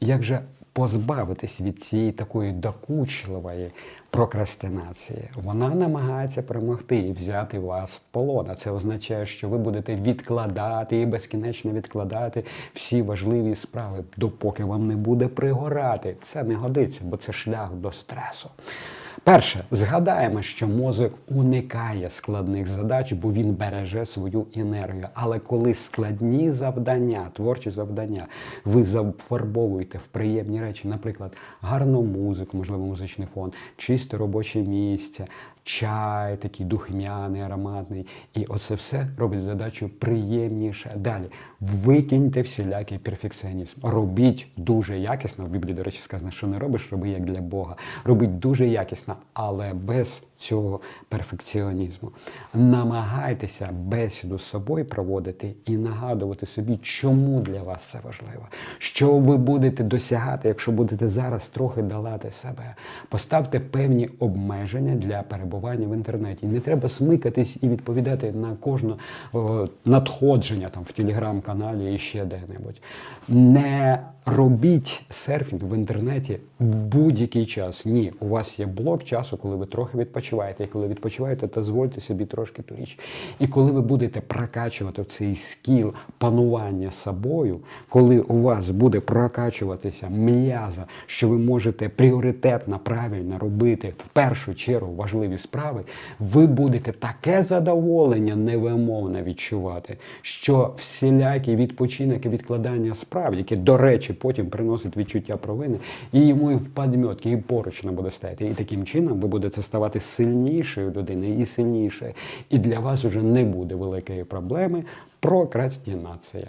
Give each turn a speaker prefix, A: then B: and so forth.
A: як же позбавитись від цієї такої докучливої прокрастинації? Вона намагається перемогти і взяти вас в полон. А це означає, що ви будете відкладати і безкінечно відкладати всі важливі справи, допоки вам не буде пригорати. Це не годиться, бо це шлях до стресу. Перше, згадаємо, що мозок уникає складних задач, бо він береже свою енергію. Але коли складні завдання, творчі завдання, ви зафарбовуєте в приємні речі, наприклад, гарну музику, можливо, музичний фон, чисте робоче місце, чай такий духмяний, ароматний. І оце все робить задачу приємніше. Далі викиньте всілякий перфекціонізм. Робіть дуже якісно. В Біблії, до речі, сказано, що не робиш, роби як для Бога. Робіть дуже якісно, але без цього перфекціонізму. Намагайтеся бесіду з собою проводити і нагадувати собі, чому для вас це важливо, що ви будете досягати, якщо будете зараз трохи долати себе. Поставте певні обмеження для перебування в інтернеті. Не треба смикатись і відповідати на кожне надходження там в телеграм-каналі і ще де-небудь. Не робіть серфінг в інтернеті в будь-який час. Ні, у вас є блок часу, коли ви трохи відпочиваєте. І коли відпочиваєте, дозвольте собі трошки ту річ. І коли ви будете прокачувати цей скіл панування собою, коли у вас буде прокачуватися м'яза, що ви можете пріоритетно правильно робити в першу чергу важливі справи, ви будете таке задоволення невимовно відчувати, що всілякий відпочинок і відкладання справ, які, до речі, потім приносить відчуття провини, і йому і в подмьотки, і поруч не буде стояти. І таким чином ви будете ставати сильнішою людиною і сильнішою. І для вас вже не буде великої проблеми прокрастинація.